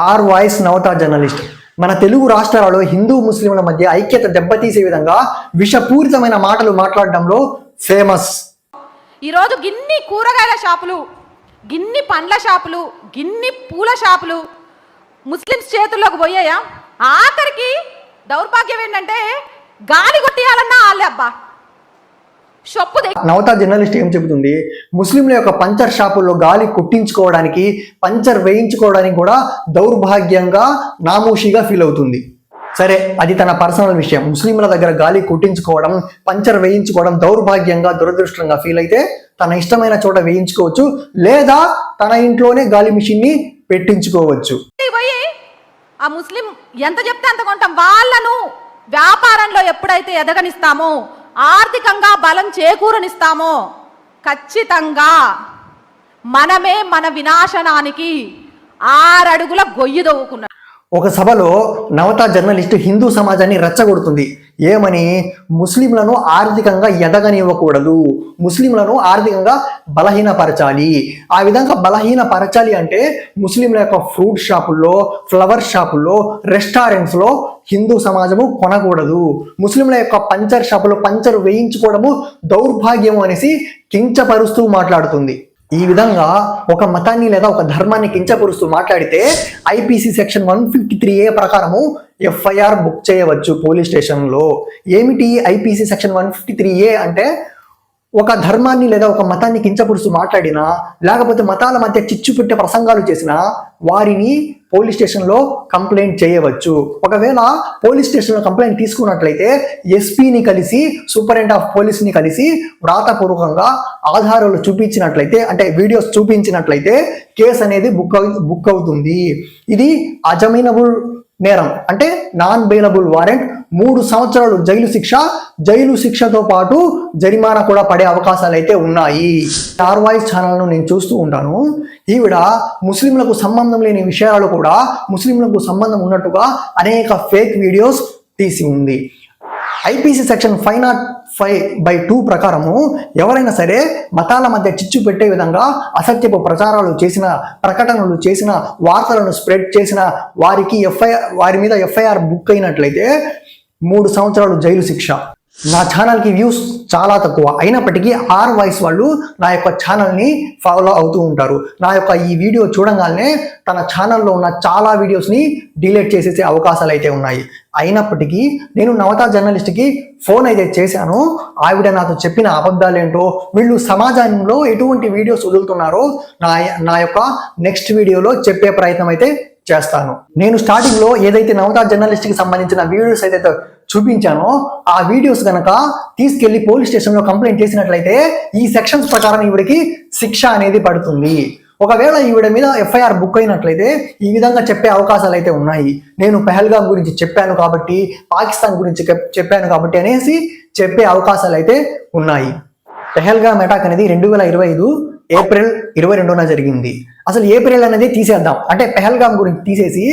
Are voice Navata journalist మన తెలుగు రాష్ట్రాలలో హిందూ ముస్లింల మధ్య ఐక్యత దెబ్బతీసే విధంగా విషపూరితమైన మాటలు మాట్లాడడంలో ఫేమస్ ఈరోజు గిన్ని కూరగాయల షాపులు గిన్ని పండ్ల షాపులు గిన్ని పూల షాపులు ముస్లిమ్స్ చేతుల్లోకి పోయాయా? ఆఖరికి దౌర్భాగ్యం ఏంటంటే గాలి కొట్టేయాలన్నా వాళ్ళే అబ్బా. షొప్పు దే నవతా జర్నలిస్ట్ ఏం చెబుతుంది? ముస్లింల యొక్క పంచర్ షాపుల్లో గాలి కుట్టించుకోవడానికి పంచర్ వేయించుకోవడానికి కూడా దౌర్భాగ్యంగా నామూషిగా ఫీల్ అవుతుంది. సరే అది తన పర్సనల్ విషయం. ముస్లింల దగ్గర గాలి కుట్టించుకోవడం పంచర్ వేయించుకోవడం దౌర్భాగ్యంగా దురదృష్టంగా ఫీల్ అయితే తన ఇష్టమైన చోట వేయించుకోవచ్చు లేదా తన ఇంట్లోనే గాలి మిషన్ని పెట్టించుకోవచ్చు. ఆ ముస్లిం ఎంత చెప్తే అంత కొంటాం. వాళ్ళను వ్యాపారంలో ఎప్పుడైతే ఎదగనిస్తామో ఆర్థికంగా బలం చేకూరనిస్తామో? ఖచ్చితంగా. మనమే మన వినాశనానికి ఆరడుగుల గొయ్యి దవ్వుకున్నాం ఒక సభలో నవత జర్నలిస్ట్ హిందూ సమాజాన్ని రెచ్చగొడుతుంది. ఏమని? ముస్లింలను ఆర్థికంగా ఎదగనివ్వకూడదు. ముస్లింలను ఆర్థికంగా బలహీనపరచాలి. ఆ విధంగా బలహీనపరచాలి అంటే ముస్లింల యొక్క ఫ్రూట్ షాపుల్లో ఫ్లవర్ షాపుల్లో రెస్టారెంట్స్లో హిందూ సమాజము కొనకూడదు. ముస్లింల యొక్క పంచర్ షాపులో పంచర్ వేయించుకోవడము దౌర్భాగ్యము అనేసి కించపరుస్తూ మాట్లాడుతుంది. ఈ విధంగా ఒక మతాన్ని లేదా ఒక ధర్మాన్ని కించపరుస్తూ మాట్లాడితే IPC section one fifty three A ప్రకారము ఎఫ్ఐఆర్ బుక్ చేయవచ్చు పోలీస్ స్టేషన్లో. ఏమిటి IPC section one fifty three A అంటే ఒక ధర్మాన్ని లేదా ఒక మతాన్ని కించపరుస్తూ మాట్లాడినా లేకపోతే మతాల మధ్య చిచ్చు పెట్టే ప్రసంగాలు చేసినా వారిని పోలీస్ స్టేషన్లో కంప్లైంట్ చేయవచ్చు. ఒకవేళ పోలీస్ స్టేషన్లో కంప్లైంట్ తీసుకున్నట్లయితే ఎస్పీని కలిసి సూపరింట్ ఆఫ్ పోలీస్ని కలిసి వ్రాతపూర్వకంగా ఆధారాలు చూపించినట్లయితే అంటే వీడియోస్ చూపించినట్లయితే కేసు అనేది బుక్ బుక్ అవుతుంది. ఇది అజమైనబుల్ నేరం. అంటే నాన్ బెయిలబుల్ వారెంట్ మూడు సంవత్సరాలు జైలు శిక్ష జైలు శిక్షతో పాటు జరిమానా కూడా పడే అవకాశాలు అయితే ఉన్నాయి స్టార్ వాయిస్ ఛానల్ను నేను చూస్తూ ఉంటాను. ఈవిడ ముస్లింలకు సంబంధం లేని విషయాలు కూడా ముస్లింలకు సంబంధం ఉన్నట్టుగా అనేక ఫేక్ వీడియోస్ తీసి ఉంది. IPC section five nought five by two ప్రకారము ఎవరైనా సరే మతాల మధ్య చిచ్చు పెట్టే విధంగా అసత్యపు ప్రచారాలు చేసిన ప్రకటనలు చేసిన వార్తలను స్ప్రెడ్ చేసిన వారికి ఎఫ్ఐఆర్ వారి మీద ఎఫ్ఐఆర్ బుక్ అయినట్లయితే మూడు సంవత్సరాలు జైలు శిక్ష. నా ఛానల్కి వ్యూస్ చాలా తక్కువ. అయినప్పటికీ ఆర్ వాయిస్ వాళ్ళు నా యొక్క ఛానల్ని ఫాలో అవుతూ ఉంటారు. నా యొక్క ఈ వీడియో చూడంగానే తన ఛానల్లో ఉన్న చాలా వీడియోస్ని డిలీట్ చేసేసే అవకాశాలు అయితే ఉన్నాయి. అయినప్పటికీ నేను నవతా జర్నలిస్ట్కి ఫోన్ అయితే చేశాను. ఆవిడ నాతో చెప్పిన అబద్ధాలు ఏంటో వీళ్ళు సమాజంలో ఎటువంటి వీడియోస్ వదులుతున్నారో నా నా యొక్క నెక్స్ట్ వీడియోలో చెప్పే ప్రయత్నం అయితే చేస్తాను. నేను స్టార్టింగ్లో ఏదైతే నవతా జర్నలిస్ట్కి సంబంధించిన వీడియోస్ అయితే చూపించానో. ఆ వీడియోస్ కనుక తీసుకెళ్ళి పోలీస్ స్టేషన్లో కంప్లైంట్ చేసినట్లయితే ఈ సెక్షన్స్ ప్రకారం ఈవిడికి శిక్ష అనేది పడుతుంది. ఒకవేళ ఈవిడ మీద ఎఫ్ఐఆర్ బుక్ అయినట్లయితే ఈ విధంగా చెప్పే అవకాశాలు అయితే ఉన్నాయి. నేను పెహల్గాం గురించి చెప్పాను కాబట్టి పాకిస్తాన్ గురించి చెప్పాను కాబట్టి అనేసి చెప్పే అవకాశాలు అయితే ఉన్నాయి. పెహల్గామ్ అటాక్ అనేది రెండు వేల ఇరవై ఐదు ఏప్రిల్ ఇరవై రెండున జరిగింది. అసలు ఏప్రిల్ అనేది తీసేద్దాం. అంటే పెహల్గాం గురించి తీసేసి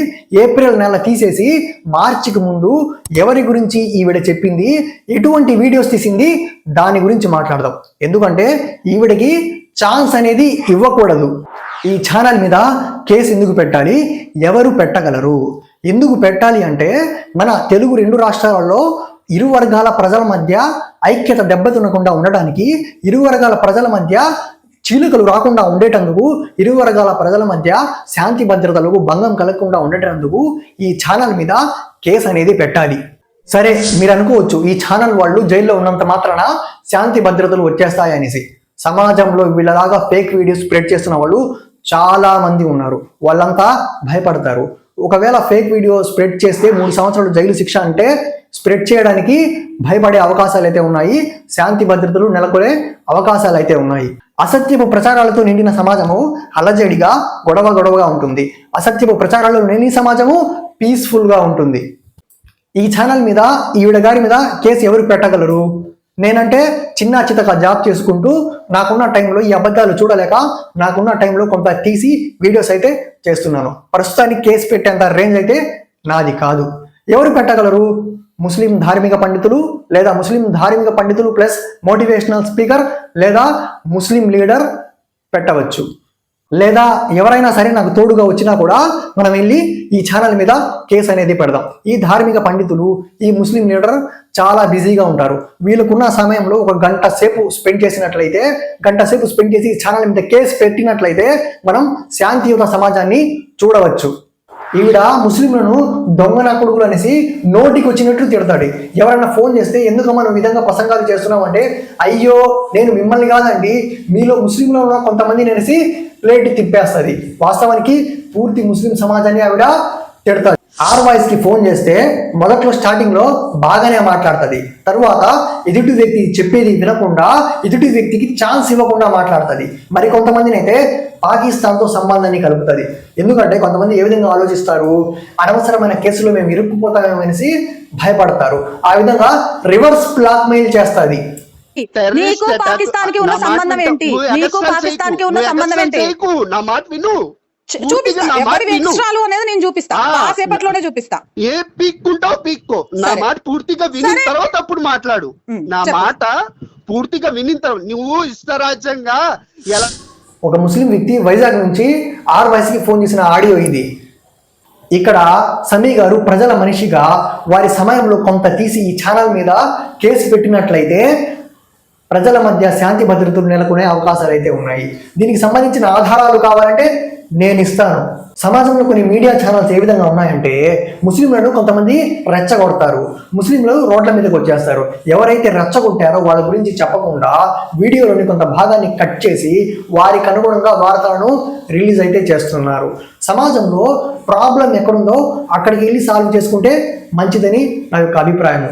ఏప్రిల్ నెల తీసేసి మార్చికి ముందు ఎవరి గురించి ఈవిడ చెప్పింది ఎటువంటి వీడియోస్ తీసింది దాని గురించి మాట్లాడదాం. ఎందుకంటే ఈవిడకి ఛాన్స్ అనేది ఇవ్వకూడదు. ఈ ఛానల్ మీద కేసు ఎందుకు పెట్టాలి? ఎవరు పెట్టగలరు? ఎందుకు పెట్టాలి అంటే మన తెలుగు రెండు రాష్ట్రాలలో ఇరు వర్గాల ప్రజల మధ్య ఐక్యత దెబ్బతినకుండా ఉండడానికి ఇరు వర్గాల ప్రజల మధ్య చీలికలు రాకుండా ఉండేటందుకు ఇరు వర్గాల ప్రజల మధ్య శాంతి భద్రతలకు భంగం కలగకుండా ఉండేటందుకు ఈ ఛానల్ మీద కేసు అనేది పెట్టాలి. సరే మీరు అనుకోవచ్చు ఈ ఛానల్ వాళ్ళు జైల్లో ఉన్నంత మాత్రాన శాంతి భద్రతలు వచ్చేస్తాయి అనేసి సమాజంలో వీళ్ళలాగా ఫేక్ వీడియోస్ స్ప్రెడ్ చేస్తున్న వాళ్ళు చాలా మంది ఉన్నారు. వాళ్ళంతా భయపడతారు. ఒకవేళ ఫేక్ వీడియో స్ప్రెడ్ చేస్తే మూడు సంవత్సరాలు జైలు శిక్ష అంటే స్ప్రెడ్ చేయడానికి భయపడే అవకాశాలు అయితే ఉన్నాయి. శాంతి భద్రతలు నెలకొనే అవకాశాలు అయితే ఉన్నాయి. అసత్యపు ప్రచారాలతో నిండిన సమాజము అలజడిగా గొడవ గొడవగా ఉంటుంది. అసత్యపు ప్రచారాలు నిండిన సమాజము పీస్ఫుల్గా ఉంటుంది. ఈ ఛానల్ మీద ఈవిడ గారి మీద కేసు ఎవరు పెట్టగలరు? నేనంటే చిన్న చితక జాబ్ చేసుకుంటూ నాకున్న టైంలో ఈ అబద్ధాలు చూడలేక నాకున్న టైంలో కొంత తీసి వీడియోస్ అయితే చేస్తున్నాను. ప్రస్తుతానికి కేసు పెట్టేంత రేంజ్ అయితే నాది కాదు. ఎవరు పెట్టగలరు? ముస్లిం ధార్మిక పండితులు లేదా ముస్లిం ధార్మిక పండితులు ప్లస్ మోటివేషనల్ స్పీకర్ లేదా ముస్లిం లీడర్ పెట్టవచ్చు. లేదా ఎవరైనా సరే నాకు తోడుగా వచ్చినా కూడా మనం వెళ్ళి ఈ ఛానల్ మీద కేసు అనేది పెడదాం. ఈ ధార్మిక పండితులు ఈ ముస్లిం లీడర్ చాలా బిజీగా ఉంటారు. వీళ్ళకున్న సమయంలో ఒక గంట సేపు స్పెండ్ చేసినట్లయితే గంట సేపు స్పెండ్ చేసి ఛానల్ మీద కేసు పెట్టినట్లయితే మనం శాంతియుత సమాజాన్ని చూడవచ్చు. ఈవిడ ముస్లింలను దొంగన కొడుకులు అనేసి నోటికి వచ్చినట్లు తిడతాడు. ఎవరైనా ఫోన్ చేస్తే ఎందుకు మనం విధంగా ప్రసంగాలు చేస్తున్నాం అంటే అయ్యో నేను మిమ్మల్ని కాదండి మీలో ముస్లింలో ఉన్న కొంతమంది అనేసి ప్లేట్ తిప్పేస్తుంది. వాస్తవానికి పూర్తి ముస్లిం సమాజాన్ని ఆవిడ తిడతాడు ఆర్ వాయిస్కి ఫోన్ చేస్తే మొదట్లో స్టార్టింగ్లో బాగానే మాట్లాడుతుంది. తరువాత ఎదుటి వ్యక్తి చెప్పేది వినకుండా ఎదుటి వ్యక్తికి ఛాన్స్ ఇవ్వకుండా మాట్లాడుతుంది. మరి కొంతమందిని అయితే పాకిస్తాన్తో సంబంధాన్ని కలుపుతుంది. ఎందుకంటే కొంతమంది ఏ విధంగా ఆలోచిస్తారు? అనవసరమైన కేసులో మేము ఇరుక్కుపోతామేమో అనేసి భయపడతారు. ఆ విధంగా రివర్స్ బ్లాక్ మెయిల్ చేస్తుంది నీకు పాకిస్తాన్కి ఉన్న సంబంధం ఏంటి? నీకు పాకిస్తాన్కి ఉన్న సంబంధం ఏంటి? నా మాట విను. చూపిస్తా. నా మాట ఎవరి విను ఎక్స్ట్రాలు అనేది నేను చూపిస్తా. ఆ, కాసేపట్లోనే చూపిస్తా. ఏ పీక్కుంటావు పీక్కో. నా సరే. మాట పూర్తిగా వినిన సరే. తర్వాత అప్పుడు మాట్లాడు. నా. మాట పూర్తిగా వినిన తర్వాత నువ్వు ఇష్టరాజ్యంగా ఎలా ఒక ముస్లిం వ్యక్తి వైజాగ్ నుంచి ఆర్ వాయిస్కి ఫోన్ చేసిన ఆడియో ఇది. ఇక్కడ సమీ గారు ప్రజల మనిషిగా వారి సమయంలో కొంత తీసి ఈ ఛానల్ మీద కేసు పెట్టినట్లయితే ప్రజల మధ్య శాంతి భద్రతలు నెలకొనే అవకాశాలు అయితే ఉన్నాయి. దీనికి సంబంధించిన ఆధారాలు కావాలంటే నేను ఇస్తాను. సమాజంలో కొన్ని మీడియా ఛానల్స్ ఏ విధంగా ఉన్నాయంటే ముస్లింలను కొంతమంది రెచ్చగొడతారు. ముస్లింలు రోడ్ల మీదకి వచ్చేస్తారు. ఎవరైతే రెచ్చగొట్టారో వాళ్ళ గురించి చెప్పకుండా వీడియోలోని కొంత భాగాన్ని కట్ చేసి వారికి అనుగుణంగా వార్తలను రిలీజ్ అయితే చేస్తున్నారు. సమాజంలో ప్రాబ్లం ఎక్కడుందో అక్కడికి వెళ్ళి సాల్వ్ చేసుకుంటే మంచిదని నా యొక్క అభిప్రాయం